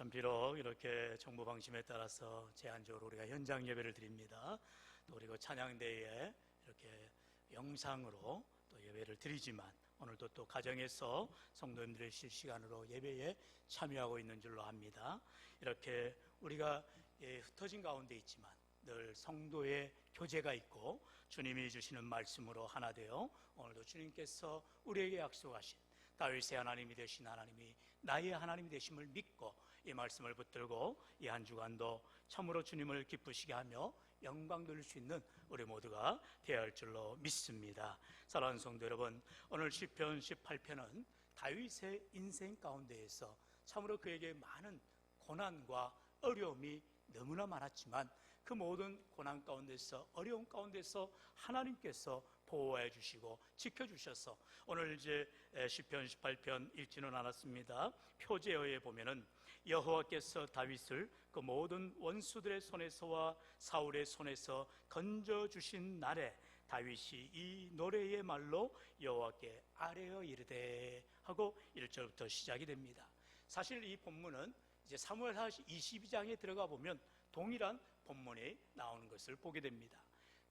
참 비록 이렇게 정부 방침에 따라서 제한적으로 우리가 현장 예배를 드립니다. 또 그리고 찬양대에 이렇게 영상으로 또 예배를 드리지만 오늘도 또 가정에서 성도님들의 실시간으로 예배에 참여하고 있는 줄로 압니다. 이렇게 우리가 예, 흩어진 가운데 있지만 늘 성도의 교제가 있고 주님이 주시는 말씀으로 하나 되어 오늘도 주님께서 우리에게 약속하신 다윗의 하나님이 되신 하나님이 나의 하나님이 되심을 믿고 이 말씀을 붙들고 이 한 주간도 참으로 주님을 기쁘시게 하며 영광 돌릴 수 있는 우리 모두가 되어야 할 줄로 믿습니다. 사랑하는 성도 여러분, 오늘 시편 18편은 다윗의 인생 가운데에서 참으로 그에게 많은 고난과 어려움이 너무나 많았지만 그 모든 고난 가운데서 어려움 가운데서 하나님께서 보호해 주시고 지켜 주셔서 오늘 이제 시편 18편 읽지는 않았습니다. 표제어에 보면은 여호와께서 다윗을 그 모든 원수들의 손에서와 사울의 손에서 건져 주신 날에 다윗이 이 노래의 말로 여호와께 아뢰어 이르되 하고 1절부터 시작이 됩니다. 사실 이 본문은 이제 사무엘하 22장에 들어가 보면 동일한 본문이 나오는 것을 보게 됩니다.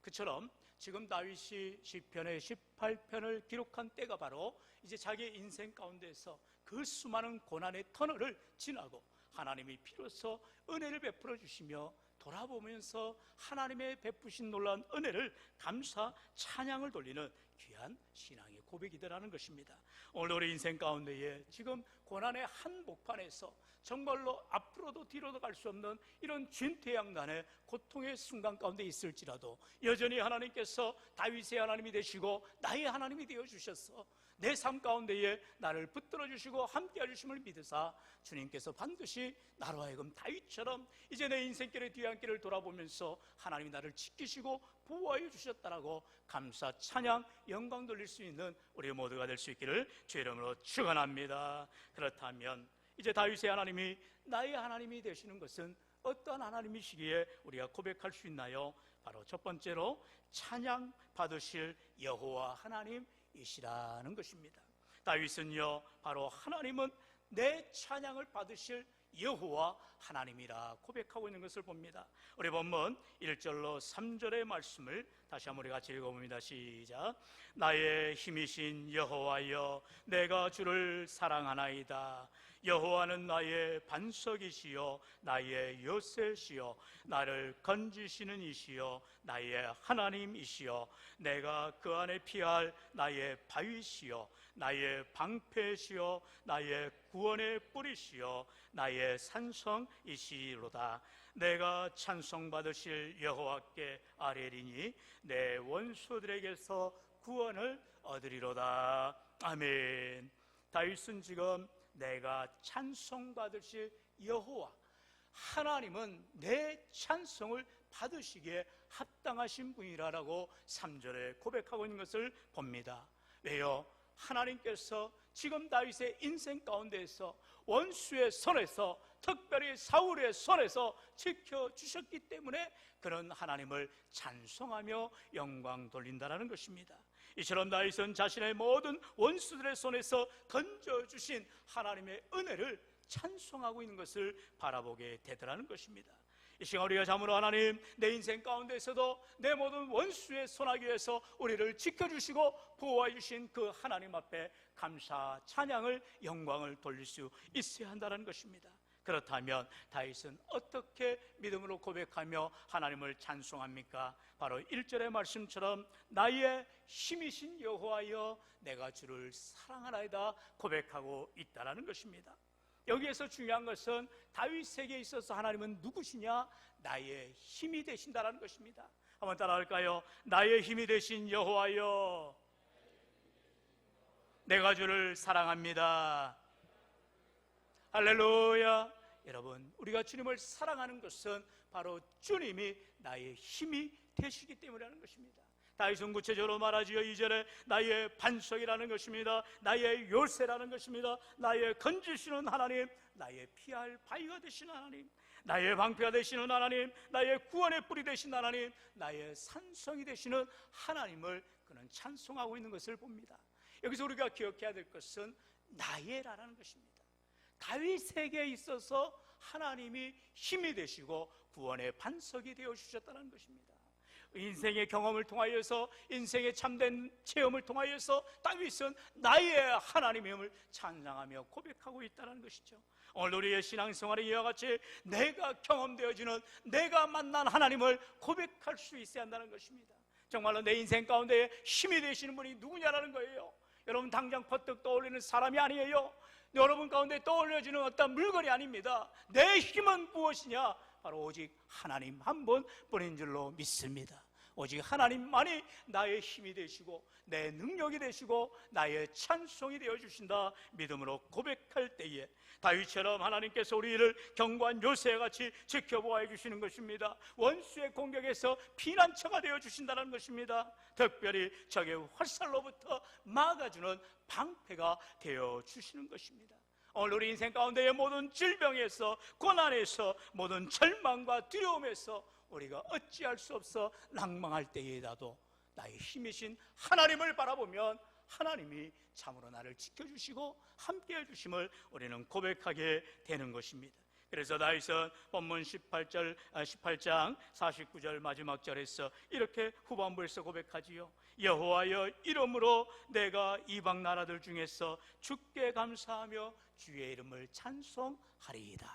그처럼 지금 다윗이 시편의 18편을 기록한 때가 바로 이제 자기의 인생 가운데서 그 수많은 고난의 터널을 지나고 하나님이 비로소 은혜를 베풀어 주시며 돌아보면서 하나님의 베푸신 놀라운 은혜를 감사 찬양을 돌리는 귀한 신앙의 고백이더라는 것입니다. 오늘 우리 인생 가운데에 지금 고난의 한복판에서 정말로 앞으로도 뒤로도 갈 수 없는 이런 진퇴양난의 고통의 순간 가운데 있을지라도 여전히 하나님께서 다윗의 하나님이 되시고 나의 하나님이 되어 주셔서 내 삶 가운데에 나를 붙들어 주시고 함께 하심을 믿으사 주님께서 반드시 나로 하여금 다윗처럼 이제 내 인생길의 뒤안길을 돌아보면서 하나님이 나를 지키시고 보호하여 주셨다라고 감사 찬양 영광 돌릴 수 있는 우리 모두가 될 수 있기를 주의 이름으로 축원합니다. 그렇다면 이제 다윗의 하나님이 나의 하나님이 되시는 것은 어떠한 하나님이시기에 우리가 고백할 수 있나요? 바로 첫 번째로 찬양 받으실 여호와 하나님이시라는 것입니다. 다윗은요, 바로 하나님은 내 찬양을 받으실 여호와 하나님이라 고백하고 있는 것을 봅니다. 우리 본문 1절로 3절의 말씀을 다시 한번 우리 같이 읽어봅니다. 시작. 나의 힘이신 여호와여 내가 주를 사랑하나이다. 여호와는 나의 반석이시요 나의 요새시요 나를 건지시는 이시요 나의 하나님이시요. 내가 그 안에 피할 나의 바위시요 나의 방패시요 나의 구원의 뿌리시요 나의 산성이시로다. 내가 찬송 받으실 여호와께 아뢰리니 내 원수들에게서 구원을 얻으리로다. 아멘. 다윗은 지금 내가 찬송 받으실 여호와 하나님은 내 찬송을 받으시기에 합당하신 분이라라고 3절에 고백하고 있는 것을 봅니다. 왜요? 하나님께서 지금 다윗의 인생 가운데에서 원수의 손에서 특별히 사울의 손에서 지켜 주셨기 때문에 그런 하나님을 찬송하며 영광 돌린다라는 것입니다. 이처럼 다윗은 자신의 모든 원수들의 손에서 건져 주신 하나님의 은혜를 찬송하고 있는 것을 바라보게 되더라는 것입니다. 이 시간 우리가 참으로 하나님 내 인생 가운데서도 내 모든 원수의 손아귀에서 우리를 지켜주시고 보호해 주신 그 하나님 앞에 감사 찬양을 영광을 돌릴 수 있어야 한다는 것입니다. 그렇다면 다윗은 어떻게 믿음으로 고백하며 하나님을 찬송합니까? 바로 1절의 말씀처럼 나의 힘이신 여호와여 내가 주를 사랑하나이다 고백하고 있다라는 것입니다. 여기에서 중요한 것은 다윗에게 있어서 하나님은 누구시냐? 나의 힘이 되신다라는 것입니다. 한번 따라할까요? 나의 힘이 되신 여호와여 내가 주를 사랑합니다. 할렐루야. 여러분, 우리가 주님을 사랑하는 것은 바로 주님이 나의 힘이 되시기 때문이라는 것입니다. 다윗은 구체적으로 말하지요. 이절에 나의 반석이라는 것입니다. 나의 요새라는 것입니다. 나의 건지시는 하나님, 나의 피할 바위가 되시는 하나님, 나의 방패가 되시는 하나님, 나의 구원의 뿌리 되신 하나님, 나의 산성이 되시는 하나님을 그는 찬송하고 있는 것을 봅니다. 여기서 우리가 기억해야 될 것은 나의라는 것입니다. 다윗에게 있어서 하나님이 힘이 되시고 구원의 반석이 되어 주셨다는 것입니다. 인생의 경험을 통하여서 인생의 참된 체험을 통하여서 다윗은 나의 하나님임을 찬양하며 고백하고 있다는 것이죠. 오늘 우리의 신앙생활에 이와 같이 내가 경험되어지는 내가 만난 하나님을 고백할 수 있어야 한다는 것입니다. 정말로 내 인생 가운데 힘이 되시는 분이 누구냐라는 거예요. 여러분 당장 퍼뜩 떠올리는 사람이 아니에요. 여러분 가운데 떠올려지는 어떤 물건이 아닙니다. 내 힘은 무엇이냐? 바로 오직 하나님 한 분뿐인 줄로 믿습니다. 오직 하나님만이 나의 힘이 되시고 내 능력이 되시고 나의 찬송이 되어 주신다 믿음으로 고백할 때에 다윗처럼 하나님께서 우리를 경관 요새 같이 지켜보아 주시는 것입니다. 원수의 공격에서 피난처가 되어 주신다는 것입니다. 특별히 적의 활살로부터 막아주는 방패가 되어 주시는 것입니다. 오늘 우리 인생 가운데의 모든 질병에서 고난에서 모든 절망과 두려움에서 우리가 어찌할 수 없어 낭망할 때에라도 나의 힘이신 하나님을 바라보면 하나님이 참으로 나를 지켜주시고 함께해 주심을 우리는 고백하게 되는 것입니다. 그래서 다윗은 본문 18절 18장 49절 마지막 절에서 이렇게 후반부에서 고백하지요. 여호와여 이름으로 내가 이방 나라들 중에서 주께 감사하며 주의 이름을 찬송하리이다.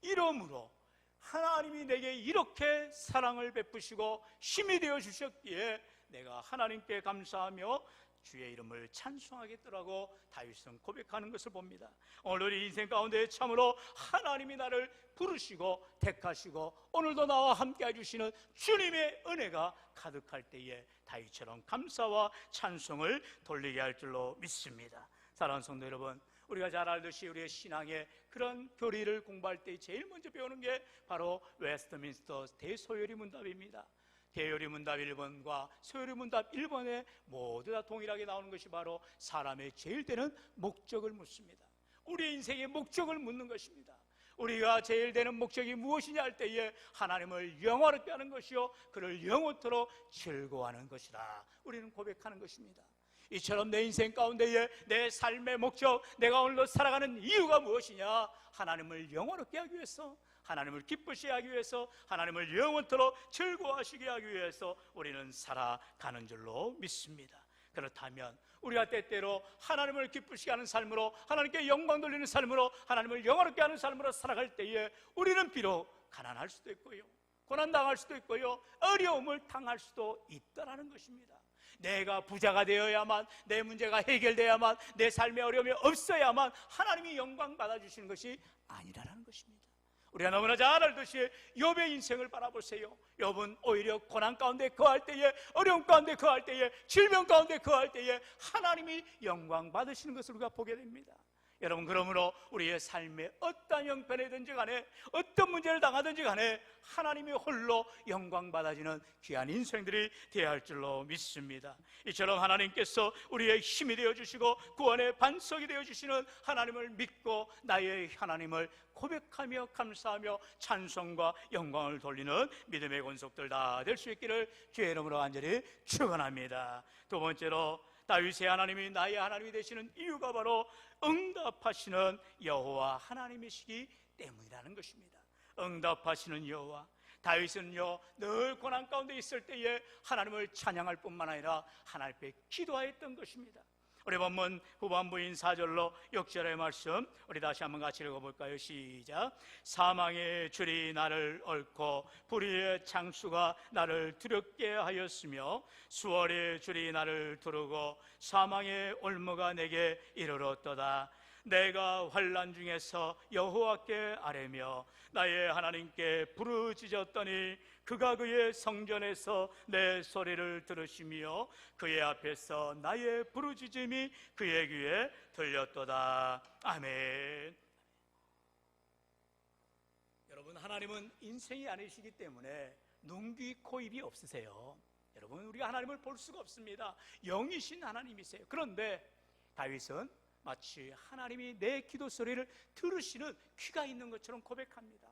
이름으로 하나님이 내게 이렇게 사랑을 베푸시고 힘이 되어 주셨기에 내가 하나님께 감사하며 주의 이름을 찬송하겠더라고 다윗은 고백하는 것을 봅니다. 오늘 우리 인생 가운데 참으로 하나님이 나를 부르시고 택하시고 오늘도 나와 함께 해주시는 주님의 은혜가 가득할 때에 다윗처럼 감사와 찬송을 돌리게 할 줄로 믿습니다. 사랑하는 성도 여러분, 우리가 잘 알듯이 우리의 신앙의 그런 교리를 공부할 때 제일 먼저 배우는 게 바로 웨스트민스터 대소요리 문답입니다. 대요리 문답 1번과 소요리 문답 1번에 모두 다 동일하게 나오는 것이 바로 사람의 제일 되는 목적을 묻습니다. 우리 인생의 목적을 묻는 것입니다. 우리가 제일 되는 목적이 무엇이냐 할 때에 하나님을 영화롭게 하는 것이요 그를 영원토록 즐거워하는 것이라 우리는 고백하는 것입니다. 이처럼 내 인생 가운데에 내 삶의 목적, 내가 오늘도 살아가는 이유가 무엇이냐? 하나님을 영원롭게 하기 위해서, 하나님을 기쁘시게 하기 위해서, 하나님을 영원토록 즐거워하시게 하기 위해서 우리는 살아가는 줄로 믿습니다. 그렇다면 우리가 때때로 하나님을 기쁘시게 하는 삶으로 하나님께 영광 돌리는 삶으로 하나님을 영원롭게 하는 삶으로 살아갈 때에 우리는 비록 가난할 수도 있고요. 고난 당할 수도 있고요. 어려움을 당할 수도 있다라는 것입니다. 내가 부자가 되어야만 내 문제가 해결돼야만 내 삶의 어려움이 없어야만 하나님이 영광 받아주시는 것이 아니라는 것입니다. 우리가 너무나 잘 알듯이 욥의 인생을 바라보세요. 욥은 오히려 고난 가운데 거할 때에 어려움 가운데 거할 때에 질병 가운데 거할 때에 하나님이 영광 받으시는 것을 우리가 보게 됩니다. 여러분 그러므로 우리의 삶에 어떤 형편이든지 간에 어떤 문제를 당하든지 간에 하나님이 홀로 영광 받아지는 귀한 인생들이 되어야 할 줄로 믿습니다. 이처럼 하나님께서 우리의 힘이 되어 주시고 구원의 반석이 되어 주시는 하나님을 믿고 나의 하나님을 고백하며 감사하며 찬송과 영광을 돌리는 믿음의 권속들 다 될 수 있기를 주의 이름으로 간절히 축원합니다. 두 번째로 다윗의 하나님이 나의 하나님이 되시는 이유가 바로 응답하시는 여호와 하나님이시기 때문이라는 것입니다. 응답하시는 여호와 다윗은요 늘 고난 가운데 있을 때에 하나님을 찬양할 뿐만 아니라 하나님 앞에 기도하였던 것입니다. 우리 본문 후반부인 4절로 6절의 말씀 우리 다시 한번 같이 읽어볼까요? 시작 사망의 줄이 나를 얽고 불의의 창수가 나를 두렵게 하였으며 수월의 줄이 나를 두르고 사망의 올무가 내게 이르렀도다 내가 환란 중에서 여호와께 아뢰며 나의 하나님께 부르짖었더니 그가 그의 성전에서 내 소리를 들으시며 그의 앞에서 나의 부르짖음이 그의 귀에 들렸도다. 아멘. 여러분 하나님은 인생이 아니시기 때문에 눈귀 코입이 없으세요. 여러분 우리가 하나님을 볼 수가 없습니다. 영이신 하나님이세요. 그런데 다윗은 마치 하나님이 내 기도 소리를 들으시는 귀가 있는 것처럼 고백합니다.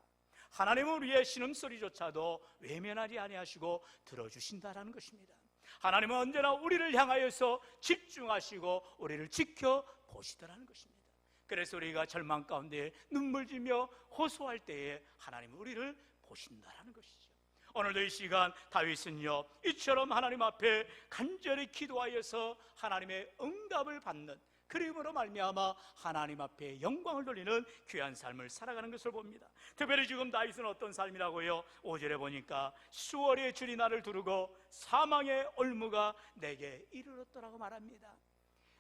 하나님은 우리의 신음소리조차도 외면하지 아니하시고 들어주신다라는 것입니다. 하나님은 언제나 우리를 향하여서 집중하시고 우리를 지켜 보시더라는 것입니다. 그래서 우리가 절망 가운데 눈물 지며 호소할 때에 하나님 우리를 보신다라는 것이죠. 오늘도 이 시간 다윗은요 이처럼 하나님 앞에 간절히 기도하여서 하나님의 응답을 받는 그림으로 말미암아 하나님 앞에 영광을 돌리는 귀한 삶을 살아가는 것을 봅니다. 특별히 지금 다윗은 어떤 삶이라고요? 5절에 보니까 수월의 줄이 나를 두르고 사망의 올무가 내게 이르렀더라고 말합니다.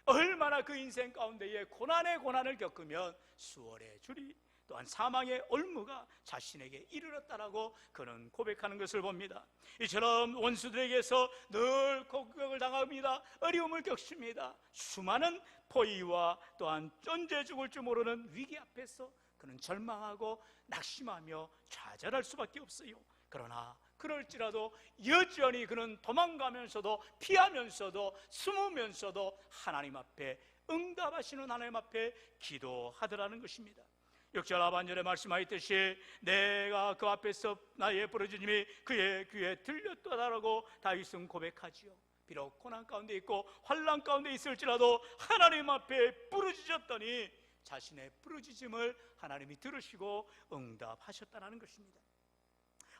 얼마나 그 인생 가운데에 고난의 고난을 겪으면 수월의 줄이 또한 사망의 올무가 자신에게 이르렀다라고 그는 고백하는 것을 봅니다. 이처럼 원수들에게서 늘 공격을 당합니다. 어려움을 겪습니다. 수많은 포위와 또한 존재 죽을 줄 모르는 위기 앞에서 그는 절망하고 낙심하며 좌절할 수밖에 없어요. 그러나 그럴지라도 여전히 그는 도망가면서도 피하면서도 숨으면서도 하나님 앞에 응답하시는 하나님 앞에 기도하더라는 것입니다. 6절 하반절에 말씀하였듯이 내가 그 앞에서 나의 부르짖음이 그의 귀에 들렸다라고 다윗은 고백하지요. 비록 고난 가운데 있고 환란 가운데 있을지라도 하나님 앞에 부르짖었더니 자신의 부르짖음을 하나님이 들으시고 응답하셨다는 것입니다.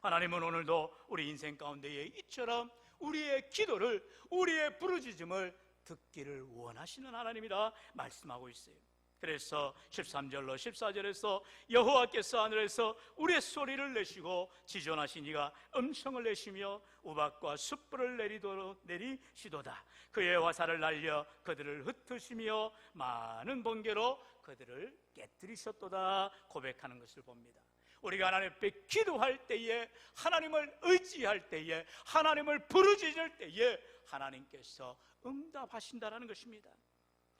하나님은 오늘도 우리 인생 가운데에 이처럼 우리의 기도를 우리의 부르짖음을 듣기를 원하시는 하나님이라 말씀하고 있어요. 그래서 13절로 14절에서 여호와께서 하늘에서 우리의 소리를 내시고 지존하신 이가 음성을 내시며 우박과 숯불을 내리도록 내리시도다. 그의 화살을 날려 그들을 흩으시며 많은 번개로 그들을 깨뜨리셨도다. 고백하는 것을 봅니다. 우리가 하나님 앞에 기도할 때에 하나님을 의지할 때에 하나님을 부르짖을 때에 하나님께서 응답하신다는 것입니다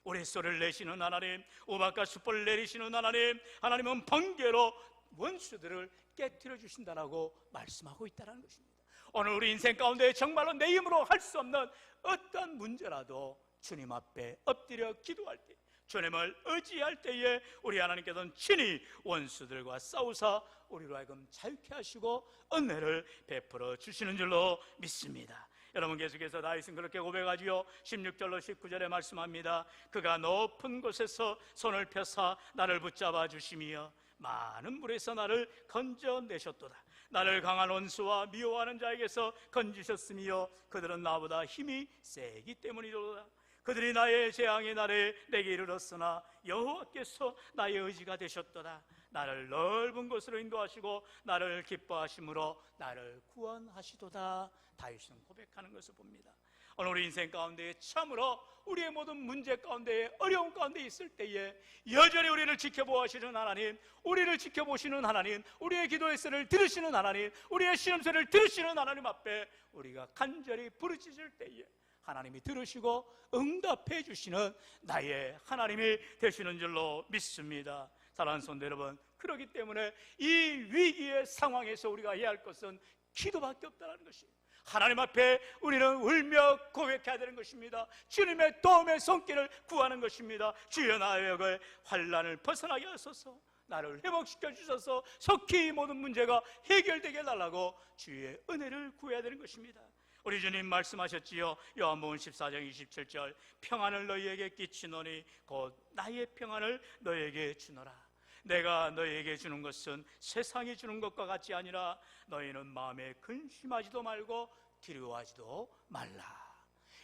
우레소리를 내시는 하나님, 우박과 숯불을 내리시는 하나님, 하나님은 번개로 원수들을 깨뜨려 주신다라고 말씀하고 있다는 것입니다. 오늘 우리 인생 가운데 정말로 내 힘으로 할 수 없는 어떤 문제라도 주님 앞에 엎드려 기도할 때, 주님을 의지할 때에 우리 하나님께서는 친히 원수들과 싸우사 우리로 하여금 자유케 하시고 은혜를 베풀어 주시는 줄로 믿습니다. 여러분 계속해서 다윗은 그렇게 고백하지요. 16절로 19절에 말씀합니다. 그가 높은 곳에서 손을 펴사 나를 붙잡아 주시며 많은 물에서 나를 건져내셨도다. 나를 강한 원수와 미워하는 자에게서 건지셨으며 그들은 나보다 힘이 세기 때문이로다. 그들이 나의 재앙의 날에 내게 이르렀으나 여호와께서 나의 의지가 되셨도다 나를 넓은 곳으로 인도하시고 나를 기뻐하심으로 나를 구원하시도다. 다윗은 고백하는 것을 봅니다. 오늘 우리 인생 가운데 참으로 우리의 모든 문제 가운데 어려움 가운데 있을 때에 여전히 우리를 지켜보시는 하나님 우리를 지켜보시는 하나님 우리의 기도의 소리를 들으시는 하나님 우리의 시험소리를 들으시는 하나님 앞에 우리가 간절히 부르짖을 때에 하나님이 들으시고 응답해 주시는 나의 하나님이 되시는 줄로 믿습니다 사랑하는 성도 여러분 그렇기 때문에 이 위기의 상황에서 우리가 해야 할 것은 기도밖에 없다는 것입니다 하나님 앞에 우리는 울며 고백해야 되는 것입니다. 주님의 도움의 손길을 구하는 것입니다. 주여 나의 환란을 벗어나게 하소서. 나를 회복시켜 주셔서. 속히 모든 문제가 해결되게 해달라고 주의 은혜를 구해야 되는 것입니다. 우리 주님 말씀하셨지요. 요한복음 14장 27절 평안을 너희에게 끼치노니 곧 나의 평안을 너희에게 주노라 내가 너희에게 주는 것은 세상이 주는 것과 같지 아니라 너희는 마음에 근심하지도 말고 두려워하지도 말라.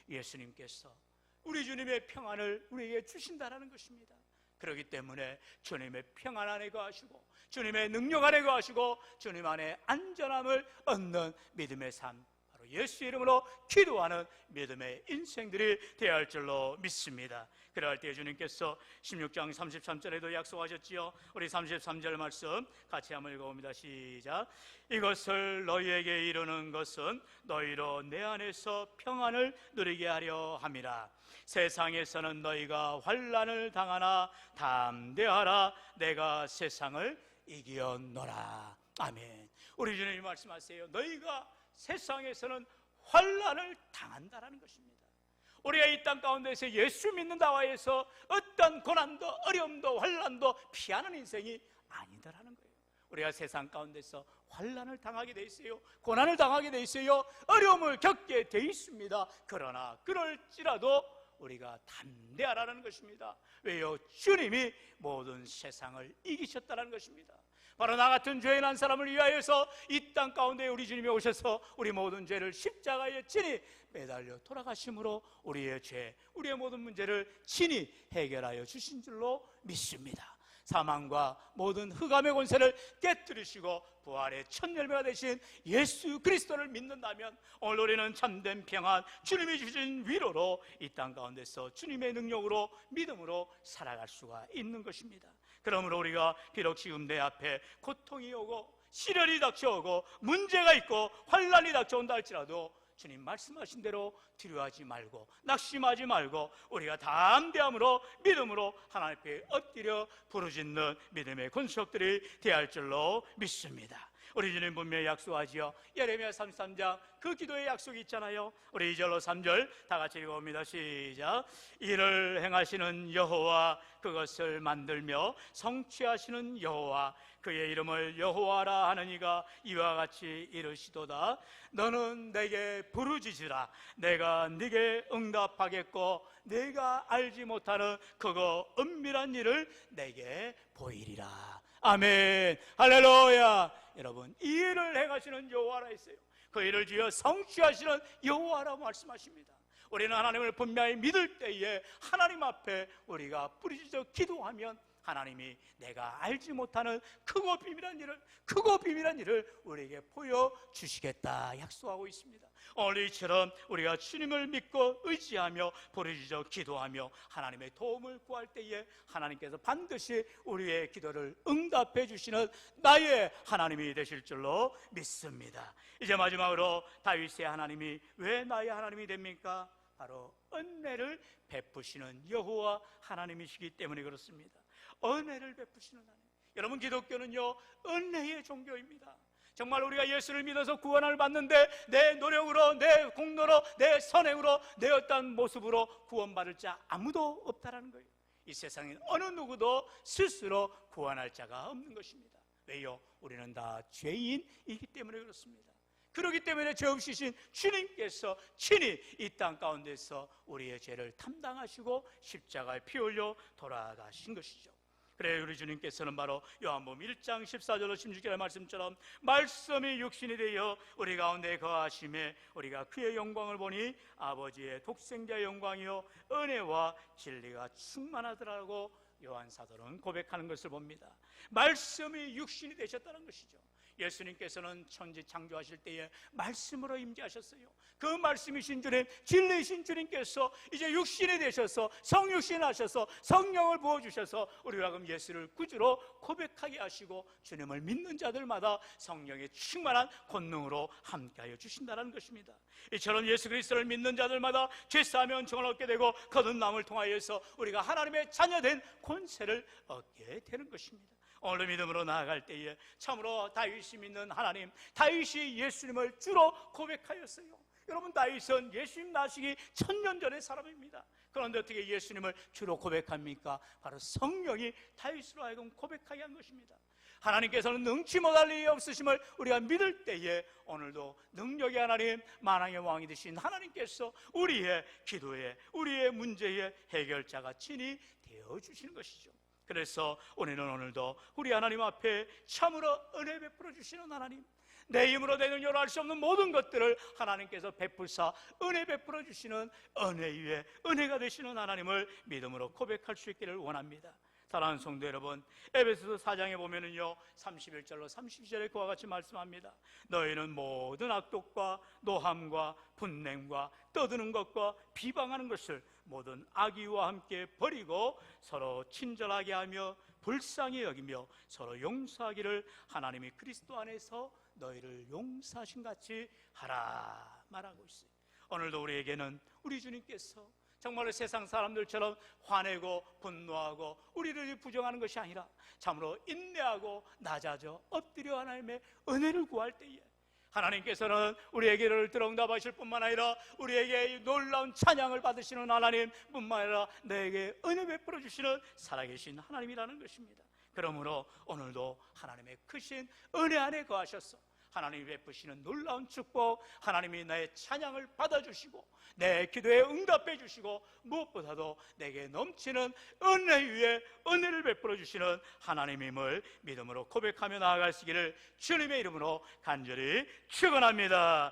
예수님께서 우리 주님의 평안을 우리에게 주신다라는 것입니다. 그렇기 때문에 주님의 평안 안에 거하시고 주님의 능력 안에 거하시고 주님 안에 안전함을 얻는 믿음의 삶 예수 이름으로 기도하는 믿음의 인생들이 되어야 할 줄로 믿습니다. 그러할 때 주님께서 16장 33절에도 약속하셨지요. 우리 33절 말씀 같이 한번 읽어봅니다. 시작. 이것을 너희에게 이르는 것은 너희로 내 안에서 평안을 누리게 하려 함이라. 세상에서는 너희가 환란을 당하나 담대하라. 내가 세상을 이기었노라. 아멘. 우리 주님이 말씀하세요. 너희가 세상에서는 환란을 당한다라는 것입니다. 우리가 이 땅 가운데서 예수 믿는다고 해서 어떤 고난도 어려움도 환란도 피하는 인생이 아니다라는 거예요. 우리가 세상 가운데서 환란을 당하게 돼 있어요. 고난을 당하게 돼 있어요. 어려움을 겪게 돼 있습니다. 그러나 그럴지라도 우리가 담대하라는 것입니다. 왜요? 주님이 모든 세상을 이기셨다는 것입니다. 바로 나 같은 죄인 한 사람을 위하여서 이 땅 가운데 우리 주님이 오셔서 우리 모든 죄를 십자가에 친히 매달려 돌아가심으로 우리의 죄, 우리의 모든 문제를 친히 해결하여 주신 줄로 믿습니다. 사망과 모든 흑암의 권세를 깨뜨리시고 부활의 첫 열매가 되신 예수 그리스도를 믿는다면 오늘 우리는 참된 평안 주님이 주신 위로로 이 땅 가운데서 주님의 능력으로 믿음으로 살아갈 수가 있는 것입니다. 그러므로 우리가 비록 지금 내 앞에 고통이 오고 시련이 닥쳐오고 문제가 있고 환란이 닥쳐온다 할지라도 주님 말씀하신 대로 두려워하지 말고 낙심하지 말고 우리가 담대함으로 믿음으로 하나님 앞에 엎드려 부르짖는 믿음의 권속들이 되할 줄로 믿습니다. 우리 주님 분명히 약속하지요. 예레미야 33장 그 기도의 약속이 있잖아요. 우리 2절로 3절 다 같이 읽어봅니다. 시작. 이를 행하시는 여호와 그것을 만들며 성취하시는 여호와 그의 이름을 여호와라 하느니가 이와 같이 이르시도다. 너는 내게 부르짖으라. 내가 네게 응답하겠고 내가 알지 못하는 그거 은밀한 일을 내게 보이리라. 아멘. 할렐루야. 여러분, 이 일을 행하시는 여호와라 했어요. 그 일을 지어 성취하시는 여호와라고 말씀하십니다. 우리는 하나님을 분명히 믿을 때에 하나님 앞에 우리가 뿌리짖어 기도하면 하나님이 내가 알지 못하는 크고 비밀한 일을 크고 비밀한 일을 우리에게 보여 주시겠다 약속하고 있습니다. 오늘 이처럼 우리가 주님을 믿고 의지하며 부르짖어 기도하며 하나님의 도움을 구할 때에 하나님께서 반드시 우리의 기도를 응답해 주시는 나의 하나님이 되실 줄로 믿습니다. 이제 마지막으로 다윗의 하나님이 왜 나의 하나님이 됩니까? 바로 은혜를 베푸시는 여호와 하나님이시기 때문에 그렇습니다. 은혜를 베푸시는 하나님. 여러분 기독교는요 은혜의 종교입니다. 정말 우리가 예수를 믿어서 구원을 받는데 내 노력으로 내 공로로 내 선행으로 내 어떤 모습으로 구원받을 자 아무도 없다라는 거예요. 이 세상엔 어느 누구도 스스로 구원할 자가 없는 것입니다. 왜요? 우리는 다 죄인이기 때문에 그렇습니다. 그렇기 때문에 죄 없으신 주님께서 친히 이 땅 가운데서 우리의 죄를 담당하시고 십자가에 피 흘려 돌아가신 것이죠. 그래 우리 주님께서는 바로 요한복음 1장 14절로 16절의 말씀처럼 말씀이 육신이 되어 우리 가운데 거하심에 우리가 그의 영광을 보니 아버지의 독생자의 영광이요 은혜와 진리가 충만하더라고 요한 사도는 고백하는 것을 봅니다. 말씀이 육신이 되셨다는 것이죠. 예수님께서는 천지 창조하실 때에 말씀으로 임재하셨어요. 그 말씀이신 주님, 진리이신 주님께서 이제 육신이 되셔서 성육신 하셔서 성령을 부어 주셔서 우리가 그럼 예수를 구주로 고백하게 하시고 주님을 믿는 자들마다 성령의 충만한 권능으로 함께하여 주신다는 것입니다. 이처럼 예수 그리스도를 믿는 자들마다 죄 사하면 정을 얻게 되고 거듭 남을 통하여서 우리가 하나님의 자녀된 권세를 얻게 되는 것입니다. 오늘 믿음으로 나아갈 때에 참으로 다윗이 믿는 하나님, 다윗이 예수님을 주로 고백하였어요. 여러분 다윗은 예수님 나시기 천년 전의 사람입니다. 그런데 어떻게 예수님을 주로 고백합니까? 바로 성령이 다윗으로 하여금 고백하게 한 것입니다. 하나님께서는 능치 못할 일이 없으심을 우리가 믿을 때에 오늘도 능력의 하나님, 만왕의 왕이 되신 하나님께서 우리의 기도에, 우리의 문제의 해결자가 친히 되어 주시는 것이죠. 그래서 우리는 오늘도 우리 하나님 앞에 참으로 은혜 베풀어 주시는 하나님, 내 힘으로 내 능력으로 할수 없는 모든 것들을 하나님께서 베풀사 은혜 베풀어 주시는 은혜 위에 은혜가 되시는 하나님을 믿음으로 고백할 수 있기를 원합니다. 사랑하는 성도 여러분, 에베소서 4장에 보면은요, 31절로 32절에 그와 같이 말씀합니다. 너희는 모든 악독과 노함과 분냄과 떠드는 것과 비방하는 것을 모든 악의와 함께 버리고 서로 친절하게 하며 불쌍히 여기며 서로 용서하기를 하나님이 그리스도 안에서 너희를 용서하신 같이 하라 말하고 있어요. 오늘도 우리에게는 우리 주님께서 정말로 세상 사람들처럼 화내고 분노하고 우리를 부정하는 것이 아니라 참으로 인내하고 낮아져 엎드려 하나님의 은혜를 구할 때에 하나님께서는 우리에게를 들응답하실 뿐만 아니라 우리에게 놀라운 찬양을 받으시는 하나님 뿐만 아니라 내게 은혜 베풀어 주시는 살아계신 하나님이라는 것입니다. 그러므로 오늘도 하나님의 크신 은혜 안에 거하셔서 하나님이 베푸시는 놀라운 축복, 하나님이 나의 찬양을 받아주시고 내 기도에 응답해 주시고 무엇보다도 내게 넘치는 은혜 위에 은혜를 베풀어 주시는 하나님임을 믿음으로 고백하며 나아가시기를 주님의 이름으로 간절히 축원합니다.